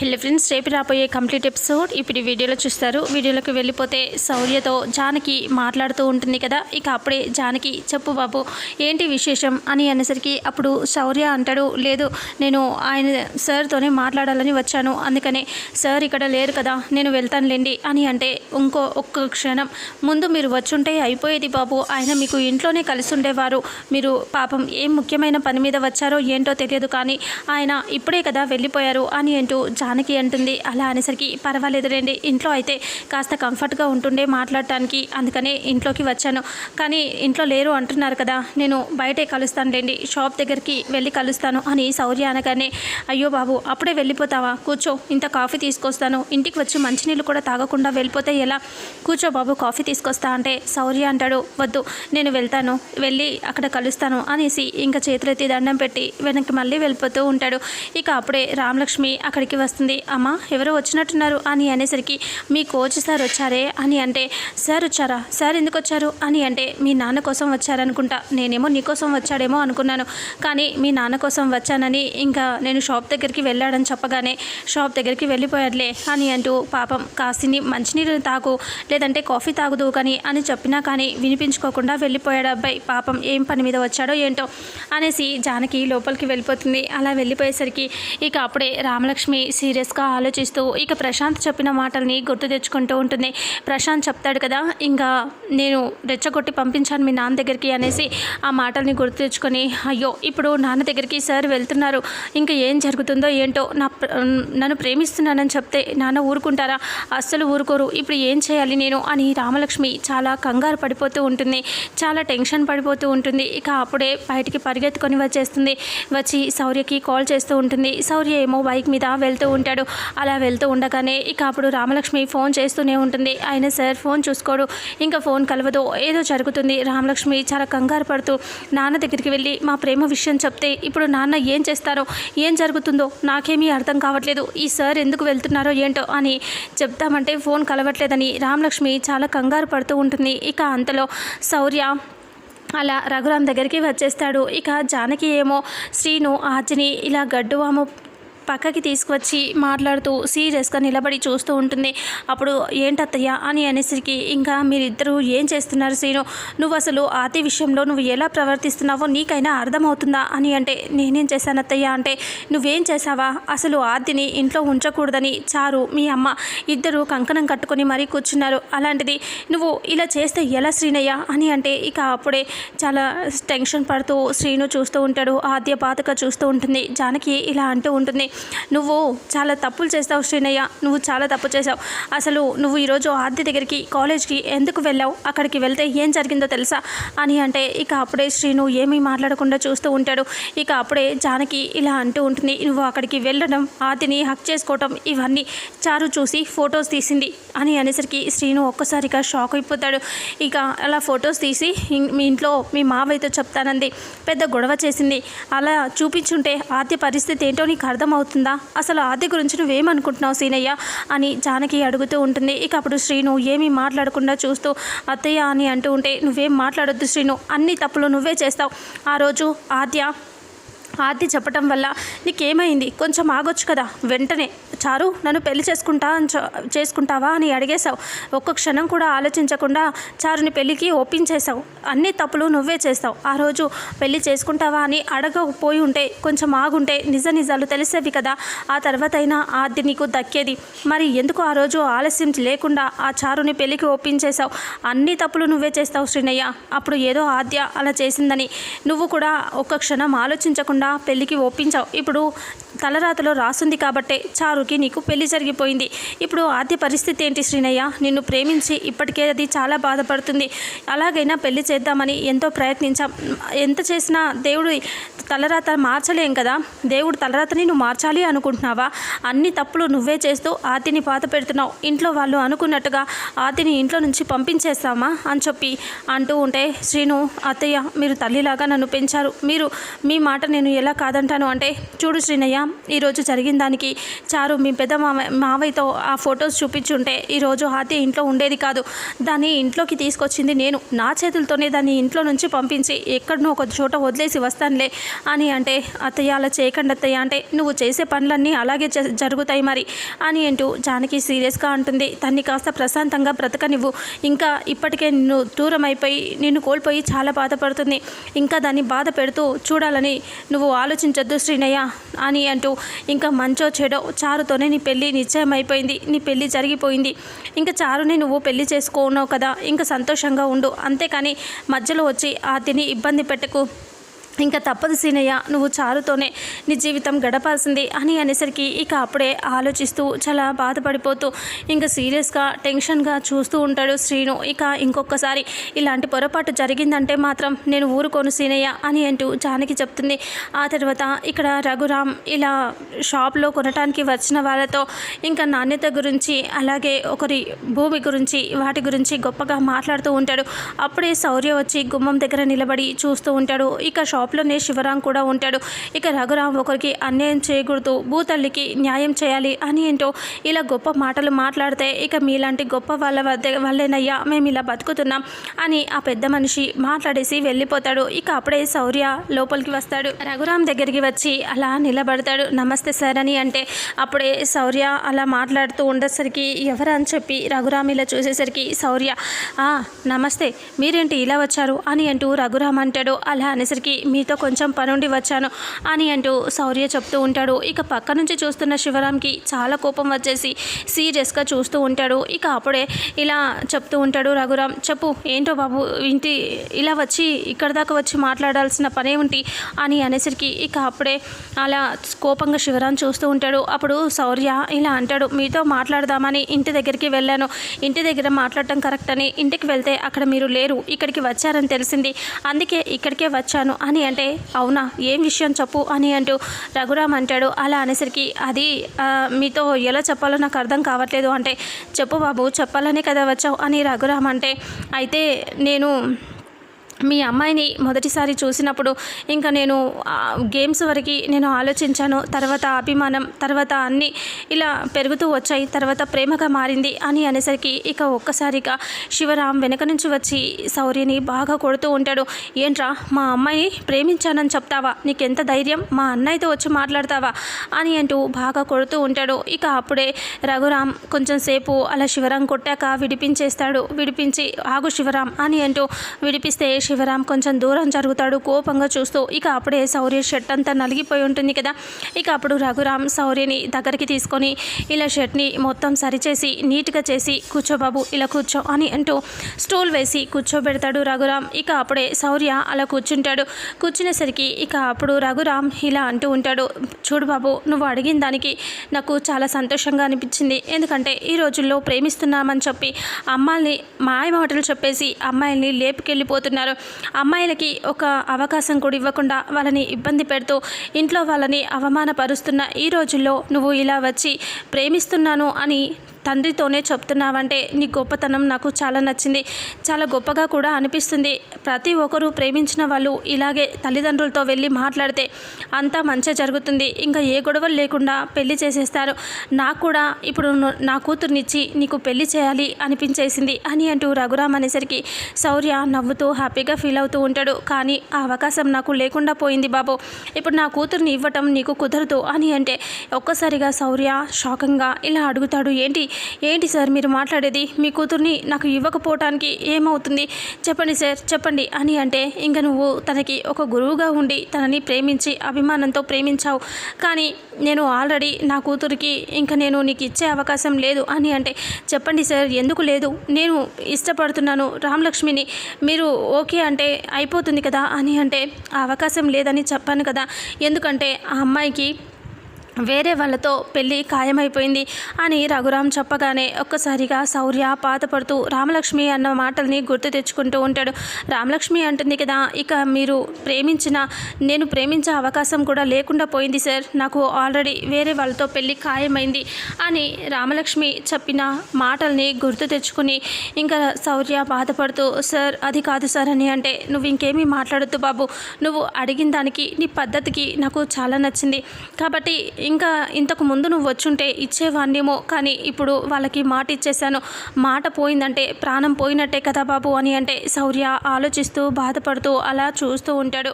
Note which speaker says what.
Speaker 1: Hello friends రేపు రాబోయే complete episode ఇప్పుడు వీడియోలో చూస్తారు. వీడియోలోకి వెళ్ళిపోతే శౌర్యతో జానకి మాట్లాడుతూ ఉంటుంది కదా. ఇక అప్పుడే జానకి చెప్పు బాబు ఏంటి విశేషం? అని అనేసరికి అప్పుడు శౌర్య అంటాడు లేదు నేను ఆయన సార్తోనే మాట్లాడాలని వచ్చాను. అందుకనే సార్ ఇక్కడ లేరు కదా నేను వెళ్తానులేండి అని అంటే ఇంకో ఒక్క క్షణం. ముందు మీరు వచ్చుంటే అయిపోయేది బాబు. ఆయన మీకు ఇంట్లోనే కలిసి ఉండేవారు. మీరు పాపం ఏం ముఖ్యమైన పని మీద వచ్చారో ఏంటో తెలియదు కానీ ఆయన ఇప్పుడే కదా వెళ్ళిపోయారు అని అంటూ జా జానకి అంటుంది. అలా అనేసరికి పర్వాలేదు రండి. ఇంట్లో అయితే కాస్త కంఫర్ట్గా ఉంటుండే మాట్లాడటానికి అందుకనే ఇంట్లోకి వచ్చాను. కానీ ఇంట్లో లేరు అంటున్నారు కదా నేను బయటే కలుస్తానులేండి షాప్ దగ్గరికి వెళ్ళి కలుస్తాను అని శౌర్య అనగానే అయ్యో బాబు అప్పుడే వెళ్ళిపోతావా? కూర్చో ఇంత కాఫీ తీసుకొస్తాను. ఇంటికి వచ్చి మంచినీళ్ళు కూడా తాగకుండా వెళ్ళిపోతే ఎలా? కూర్చో బాబు కాఫీ తీసుకొస్తా అంటే శౌర్య అంటాడు. వద్దు నేను వెళ్తాను. వెళ్ళి అక్కడ కలుస్తాను అనేసి ఇంకా చేతులెత్తి దండం పెట్టి వెనక్కి మళ్ళీ వెళ్ళిపోతూ ఉంటాడు. ఇక అప్పుడే రామలక్ష్మి అక్కడికి వస్తుంది అమ్మా ఎవరో వచ్చినట్టున్నారు అని అనేసరికి మీ కోచ్ సార్ వచ్చారే? అని అంటే సార్ వచ్చారా? సార్ ఎందుకు వచ్చారు? అని అంటే మీ నాన్న కోసం వచ్చారనుకుంటా. నేనేమో నీకోసం వచ్చాడేమో అనుకున్నాను. కానీ మీ నాన్న కోసం వచ్చానని ఇంకా నేను షాప్ దగ్గరికి వెళ్ళాడని చెప్పగానే షాప్ దగ్గరికి వెళ్ళిపోయాడులే అని అంటూ పాపం కాసిని మంచినీళ్ళు తాగు లేదంటే కాఫీ తాగుదు కానీ అని చెప్పినా కానీ వినిపించుకోకుండా వెళ్ళిపోయాడు. అబ్బాయి పాపం ఏం పని మీద వచ్చాడో ఏంటో? అనేసి జానకి లోపలికి వెళ్ళిపోతుంది. అలా వెళ్ళిపోయేసరికి ఇక అప్పుడే రామలక్ష్మి సీరియస్గా ఆలోచిస్తూ ఇక ప్రశాంత్ చెప్పిన మాటల్ని గుర్తు తెచ్చుకుంటూ ఉంటుంది. ప్రశాంత్ చెప్తాడు కదా ఇంకా నేను రెచ్చగొట్టి పంపించాను మీ నాన్న దగ్గరికి అనేసి ఆ మాటల్ని గుర్తు తెచ్చుకొని అయ్యో ఇప్పుడు నాన్న దగ్గరికి సార్ వెళ్తున్నారు. ఇంకా ఏం జరుగుతుందో ఏంటో నా ప్ర- నన్ను ప్రేమిస్తున్నానని చెప్తే నాన్న ఊరుకుంటారా? అస్సలు ఊరుకోరు. ఇప్పుడు ఏం చేయాలి నేను? అని రామలక్ష్మి చాలా కంగారు పడిపోతూ ఉంటుంది. చాలా టెన్షన్ పడిపోతూ ఉంటుంది. ఇక అప్పుడే బయటికి పరిగెత్తుకొని వచ్చేస్తుంది. వచ్చి శౌర్యకి కాల్ చేస్తూ ఉంటుంది. శౌర్య ఏమో బైక్ మీద వెళ్తూ ఉంటాడు. అలా వెళ్తూ ఉండగానే ఇక అప్పుడు రామలక్ష్మి ఫోన్ చేస్తూనే ఉంటుంది. ఆయన సార్ ఫోన్ చూసుకోడు. ఇంకా ఫోన్ కలవదు. ఏదో జరుగుతుంది. రామలక్ష్మి చాలా కంగారు పడుతూ నాన్న దగ్గరికి వెళ్ళి మా ప్రేమ విషయం చెప్తే ఇప్పుడు నాన్న ఏం చేస్తారో ఏం జరుగుతుందో నాకేమీ అర్థం కావట్లేదు. ఈ సార్ ఎందుకు వెళ్తున్నారో ఏంటో అని చెప్తామంటే ఫోన్ కలవట్లేదని రామలక్ష్మి చాలా కంగారు పడుతూ ఉంటుంది. ఇక అంతలో శౌర్య అలా రఘురామ్ దగ్గరికి వచ్చేస్తాడు. ఇక జానకి ఏమో శ్రీను ఆర్జిని ఇలా గడ్డువాము పక్కకి తీసుకువచ్చి మాట్లాడుతూ సీరియస్గా నిలబడి చూస్తూ ఉంటుంది. అప్పుడు ఏంటత్తయ్య అని అనేసరికి ఇంకా మీరిద్దరూ ఏం చేస్తున్నారు శ్రీను? నువ్వు అసలు ఆతి విషయంలో నువ్వు ఎలా ప్రవర్తిస్తున్నావో నీకైనా అర్థమవుతుందా? అని అంటే నేనేం చేశాను అత్తయ్య అంటే నువ్వేం చేశావా? అసలు ఆర్తిని ఇంట్లో ఉంచకూడదని చారు మీ అమ్మ. ఇద్దరు కంకణం కట్టుకొని మరీ కూర్చున్నారు. అలాంటిది నువ్వు ఇలా చేస్తే ఎలా శ్రీనయ్య? అని అంటే ఇక అప్పుడే చాలా టెన్షన్ పడుతూ శ్రీను చూస్తూ ఉంటాడు. ఆద్య బాధగా చూస్తూ ఉంటుంది. జానకి ఇలా అంటూ ఉంటుంది. నువ్వు చాలా తప్పులు చేస్తావు శ్రీనయ్య. నువ్వు చాలా తప్పు చేసావు అసలు నువ్వు ఈరోజు ఆర్తి దగ్గరికి కాలేజ్కి ఎందుకు వెళ్ళావు? అక్కడికి వెళ్తే ఏం జరిగిందో తెలుసా? అని అంటే ఇక అప్పుడే శ్రీను ఏమీ మాట్లాడకుండా చూస్తూ ఉంటాడు. ఇక అప్పుడే జానకి ఇలా అంటూ ఉంటుంది నువ్వు అక్కడికి వెళ్ళడం ఆదిని హక్ చేసుకోవటం ఇవన్నీ చారు చూసి ఫొటోస్ తీసింది. అని అనేసరికి శ్రీను ఒక్కసారిగా షాక్ అయిపోతాడు. ఇక అలా ఫొటోస్ తీసి మీ ఇంట్లో మీ మావయ్యతో చెప్తానంది. పెద్ద గొడవ చేసింది. అలా చూపించుంటే ఆద్య పరిస్థితి ఏంటో నీకు అర్థమవుతుంది? అసలు ఆద్య గురించి నువ్వేమనుకుంటున్నావు సీనయ్య? అని జానకి అడుగుతూ ఉంటుంది. ఇక అప్పుడు శ్రీను ఏమీ మాట్లాడకుండా చూస్తూ అత్తయ్య అని అంటూ ఉంటే నువ్వేం మాట్లాడొద్దు శ్రీను. అన్ని తప్పులు నువ్వే చేస్తావు. ఆ రోజు ఆద్య ఆద్య చెప్పటం వల్ల నీకేమైంది? కొంచెం ఆగొచ్చు కదా. వెంటనే చారు నన్ను పెళ్ళి చేసుకుంటా అని చేసుకుంటావా? అని అడిగేశావు. ఒక్క క్షణం కూడా ఆలోచించకుండా చారుని పెళ్ళికి ఒప్పించేశావు. అన్ని తప్పులు నువ్వే చేస్తావు. ఆ రోజు పెళ్ళి చేసుకుంటావా? అని అడగకపోయి ఉంటే కొంచెం ఆగుంటే నిజ నిజాలు తెలిసేవి కదా. ఆ తర్వాత అయినా ఆద్య నీకు దక్కేది. మరి ఎందుకు ఆ రోజు ఆలస్యం లేకుండా ఆ చారుని పెళ్ళికి ఒప్పించేశావు? అన్ని తప్పులు నువ్వే చేస్తావు శ్రీనయ్య. అప్పుడు ఏదో ఆద్య అలా చేసిందని నువ్వు కూడా ఒక్క క్షణం ఆలోచించకుండా పెళ్ళికి ఒప్పించావు. ఇప్పుడు తలరాతలో రాసుంది కాబట్టే చారుకి నీకు పెళ్ళి జరిగిపోయింది. ఇప్పుడు ఆద్య పరిస్థితి ఏంటి శ్రీనయ్య? నిన్ను ప్రేమించి ఇప్పటికే అది చాలా బాధపడుతుంది. అలాగైనా పెళ్ళి చేద్దామని ఎంతో ప్రయత్నించాం. ఎంత చేసినా దేవుడు తలరాత మార్చలేం కదా? దేవుడు తలరాతని నువ్వు మార్చాలి అనుకుంటున్నావా? అన్ని తప్పులు నువ్వే చేస్తూ ఆతిని పాత పెడుతున్నావు. ఇంట్లో వాళ్ళు అనుకున్నట్టుగా ఆతిని ఇంట్లో నుంచి పంపించేస్తామా అని చెప్పి అంటూ ఉంటే శ్రీను అత్తయ్య మీరు తల్లిలాగా నన్ను పెంచారు. మీరు మీ మాట నేను నేను ఎలా కాదంటాను అంటే చూడు శ్రీనయ్య ఈరోజు జరిగిన దానికి చారు మీ పెద్ద మావ మావయ్యతో ఆ ఫొటోస్ చూపించుంటే ఈరోజు హాతి ఇంట్లో ఉండేది కాదు. దాన్ని ఇంట్లోకి తీసుకొచ్చింది నేను. నా చేతులతోనే దాన్ని ఇంట్లో నుంచి పంపించి ఎక్కడనో ఒక చోట వదిలేసి వస్తానులే అని అంటే అత్తయ్య అలా చేయకండి అత్తయ్య అంటే నువ్వు చేసే పనులన్నీ అలాగే జ- జరుగుతాయి మరి అని అంటూ జానకి సీరియస్గా అంటుంది. తన్ని కాస్త ప్రశాంతంగా బ్రతకనివ్వు. ఇంకా ఇప్పటికే నిన్ను దూరం అయిపోయి నిన్ను కోల్పోయి చాలా బాధపడుతుంది. ఇంకా దాన్ని బాధ పెడుతూ చూడాలని నువ్వు నువ్వు ఆలోచించొద్దు శ్రీనయ్య. అని అంటూ ఇంకా మంచో చెడో చారుతోనే నీ పెళ్ళి నిశ్చయం అయిపోయింది నీ పెళ్ళి జరిగిపోయింది. ఇంకా చారుని నువ్వు పెళ్ళి చేసుకున్నావు కదా. ఇంకా సంతోషంగా ఉండు. అంతేకాని మధ్యలో వచ్చి ఆ తిని ఇబ్బంది పెట్టకు. ఇంకా తప్పదు సీనయ్య నువ్వు చారుతోనే నీ జీవితం గడపాల్సింది అని అనేసరికి ఇక అప్పుడే ఆలోచిస్తూ చాలా బాధపడిపోతూ ఇంకా సీరియస్గా టెన్షన్గా చూస్తూ ఉంటాడు శ్రీను. ఇక ఇంకొకసారి ఇలాంటి పొరపాటు జరిగిందంటే మాత్రం నేను ఊరుకోను సీనయ్య అని అంటూ జానకి చెప్తుంది. ఆ తర్వాత ఇక్కడ రఘురామ్ ఇలా షాప్లో కొనటానికి వచ్చిన వాళ్ళతో ఇంకా నాణ్యత గురించి అలాగే ఒకరి భూమి గురించి వాటి గురించి గొప్పగా మాట్లాడుతూ ఉంటాడు. అప్పుడే శౌర్య వచ్చి గుమ్మం దగ్గర నిలబడి చూస్తూ ఉంటాడు. ఇక షాప్ షాప్లోనే శివరాం కూడా ఉంటాడు. ఇక రఘురాం ఒకరికి అన్యాయం చేయకూడదు. భూతల్లికి న్యాయం చేయాలి అని ఏంటో ఇలా గొప్ప మాటలు మాట్లాడితే ఇక మీలాంటి గొప్ప వాళ్ళ వద్ద వల్లేనయ్యా మేము ఇలా బతుకుతున్నాం అని ఆ పెద్ద మనిషి మాట్లాడేసి వెళ్ళిపోతాడు. ఇక అప్పుడే శౌర్య లోపలికి వస్తాడు. రఘురాం దగ్గరికి వచ్చి అలా నిలబడతాడు. నమస్తే సార్ అని అంటే అప్పుడే శౌర్య అలా మాట్లాడుతూ ఉండేసరికి ఎవరని చెప్పి రఘురాం ఇలా చూసేసరికి శౌర్య నమస్తే మీరేంటి ఇలా వచ్చారు? అని అంటూ రఘురామ్ అంటాడు. అలా అనేసరికి మీతో కొంచెం పనుండి వచ్చాను అని అంటూ శౌర్య చెప్తూ ఉంటాడు. ఇక పక్క నుంచి చూస్తున్న శివరామ్కి చాలా కోపం వచ్చేసి సీరియస్గా చూస్తూ ఉంటాడు. ఇక అప్పుడే ఇలా చెప్తూ ఉంటాడు రఘురామ్ చెప్పు ఏంటో బాబు ఇంటి ఇలా వచ్చి ఇక్కడ దాకా వచ్చి మాట్లాడాల్సిన పనే ఉంటి? అని అనేసరికి ఇక అప్పుడే అలా కోపంగా శివరామ్ చూస్తూ ఉంటాడు. అప్పుడు శౌర్య ఇలా అంటాడు మీతో మాట్లాడదామని ఇంటి దగ్గరికి వెళ్ళాను. ఇంటి దగ్గర మాట్లాడటం కరెక్ట్ అని. ఇంటికి వెళ్తే అక్కడ మీరు లేరు. ఇక్కడికి వచ్చారని తెలిసింది. అందుకే ఇక్కడికే వచ్చాను అని అంటే అవునా ఏం విషయం చెప్పు అని అంటూ రఘురామ్ అంటాడు. అలా అనేసరికి అది మీతో ఎలా చెప్పాలో నాకు అర్థం కావట్లేదు అంటే చెప్పు బాబు చెప్పాలనే కదా వచ్చావు అని రఘురామ్ అంటే అయితే నేను మీ అమ్మాయిని మొదటిసారి చూసినప్పుడు ఇంకా నేను ఆ, గేమ్స్ వరకు నేను ఆలోచించాను. తర్వాత అభిమానం తర్వాత అన్నీ ఇలా పెరుగుతూ వచ్చాయి. తర్వాత ప్రేమగా మారింది అని అనేసరికి ఇక ఒక్కసారిగా శివరాం వెనక నుంచి వచ్చి శౌర్యని బాగా కొడుతూ ఉంటాడు. ఏంట్రా మా అమ్మాయిని ప్రేమించానని చెప్తావా? నీకెంత ధైర్యం? మా అన్నయ్యతో వచ్చి మాట్లాడతావా? అని అంటూ బాగా కొడుతూ ఉంటాడు. ఇక అప్పుడే రఘురాం కొంచెం సేపు అలా శివరాం కొట్టాక విడిపించేస్తాడు. విడిపించి ఆగు శివరాం అని అంటూ విడిపిస్తే శివరాం కొంచెం దూరం జరుగుతాడు కోపంగా చూస్తూ ఇక అప్పుడే శౌర్య షర్ట్ అంతా నలిగిపోయి ఉంటుంది కదా. ఇక అప్పుడు రఘురామ్ శౌర్యని దగ్గరికి తీసుకొని ఇలా షర్ట్ని మొత్తం సరిచేసి నీట్గా చేసి కూర్చో బాబు ఇలా కూర్చో అని అంటూ స్టూల్ వేసి కూర్చోబెడతాడు రఘురామ్. ఇక అప్పుడే శౌర్య అలా కూర్చుంటాడు. కూర్చునేసరికి ఇక అప్పుడు రఘురామ్ ఇలా అంటూ ఉంటాడు చూడు బాబు నువ్వు అడిగిన దానికి నాకు చాలా సంతోషంగా అనిపించింది. ఎందుకంటే ఈ రోజుల్లో ప్రేమిస్తున్నామని చెప్పి అమ్మాయిని మాయ మాటలు చెప్పేసి అమ్మాయిల్ని లేపుకెళ్ళిపోతున్నారు. అమ్మాయిలకి ఒక అవకాశం కూడా ఇవ్వకుండా వాళ్ళని ఇబ్బంది పెడుతూ ఇంట్లో వాళ్ళని అవమానపరుస్తున్న ఈ రోజుల్లో నువ్వు ఇలా వచ్చి ప్రేమిస్తున్నాను అని తండ్రితోనే చెప్తున్నావంటే నీ గొప్పతనం నాకు చాలా నచ్చింది. చాలా గొప్పగా కూడా అనిపిస్తుంది. ప్రతి ఒక్కరూ ప్రేమించిన వాళ్ళు ఇలాగే తల్లిదండ్రులతో వెళ్ళి మాట్లాడితే అంతా మంచి జరుగుతుంది. ఇంకా ఏ గొడవలు లేకుండా పెళ్ళి చేసేస్తారు. నాకు కూడా ఇప్పుడు నా కూతుర్నిచ్చి నీకు పెళ్ళి చేయాలి అనిపించేసింది అని అంటూ రఘురామ్ అనేసరికి శౌర్య నవ్వుతూ హ్యాపీగా ఫీల్ అవుతూ ఉంటాడు. కానీ ఆ అవకాశం నాకు లేకుండా పోయింది బాబు. ఇప్పుడు నా కూతుర్ని ఇవ్వటం నీకు కుదరదు అని అంటే ఒక్కసారిగా శౌర్య షాకింగ్గా ఇలా అడుగుతాడు. ఏంటి? ఏంటి సార్ మీరు మాట్లాడేది? మీ కూతుర్ని నాకు ఇవ్వకపోవటానికి ఏమవుతుంది? చెప్పండి సార్ చెప్పండి. అని అంటే ఇంకా నువ్వు తనకి ఒక గురువుగా ఉండి తనని ప్రేమించి అభిమానంతో ప్రేమించావు. కానీ నేను ఆల్రెడీ నా కూతురికి ఇంకా నేను నీకు ఇచ్చే అవకాశం లేదు అని అంటే చెప్పండి సార్ ఎందుకు లేదు? నేను ఇష్టపడుతున్నాను రామలక్ష్మిని. మీరు ఓకే అంటే అయిపోతుంది కదా అని అంటే ఆ అవకాశం లేదని చెప్పాను కదా. ఎందుకంటే ఆ అమ్మాయికి వేరే వాళ్ళతో పెళ్ళి ఖాయమైపోయింది అని రఘురాం చెప్పగానే ఒక్కసారిగా శౌర్య బాధపడుతూ రామలక్ష్మి అన్న మాటల్ని గుర్తు తెచ్చుకుంటూ ఉంటాడు. రామలక్ష్మి అంటుంది కదా ఇక మీరు ప్రేమించిన నేను ప్రేమించే అవకాశం కూడా లేకుండా పోయింది సార్. నాకు ఆల్రెడీ వేరే వాళ్ళతో పెళ్ళి ఖాయమైంది అని రామలక్ష్మి చెప్పిన మాటల్ని గుర్తు తెచ్చుకుని ఇంకా శౌర్య బాధపడుతూ సార్ అది కాదు సార్ అని అంటే నువ్వు ఇంకేమీ మాట్లాడొద్దు బాబు. నువ్వు అడిగిన దానికి నీ పద్ధతికి నాకు చాలా నచ్చింది. కాబట్టి ఇంకా ఇంతకు ముందు నువ్వు వచ్చుంటే ఇచ్చేవాణ్ణేమో కానీ ఇప్పుడు వాళ్ళకి మాట ఇచ్చేశాను మాట పోయిందంటే ప్రాణం పోయినట్టే కదా బాబు అని అంటే శౌర్య ఆలోచిస్తూ బాధపడుతూ అలా చూస్తూ ఉంటాడు.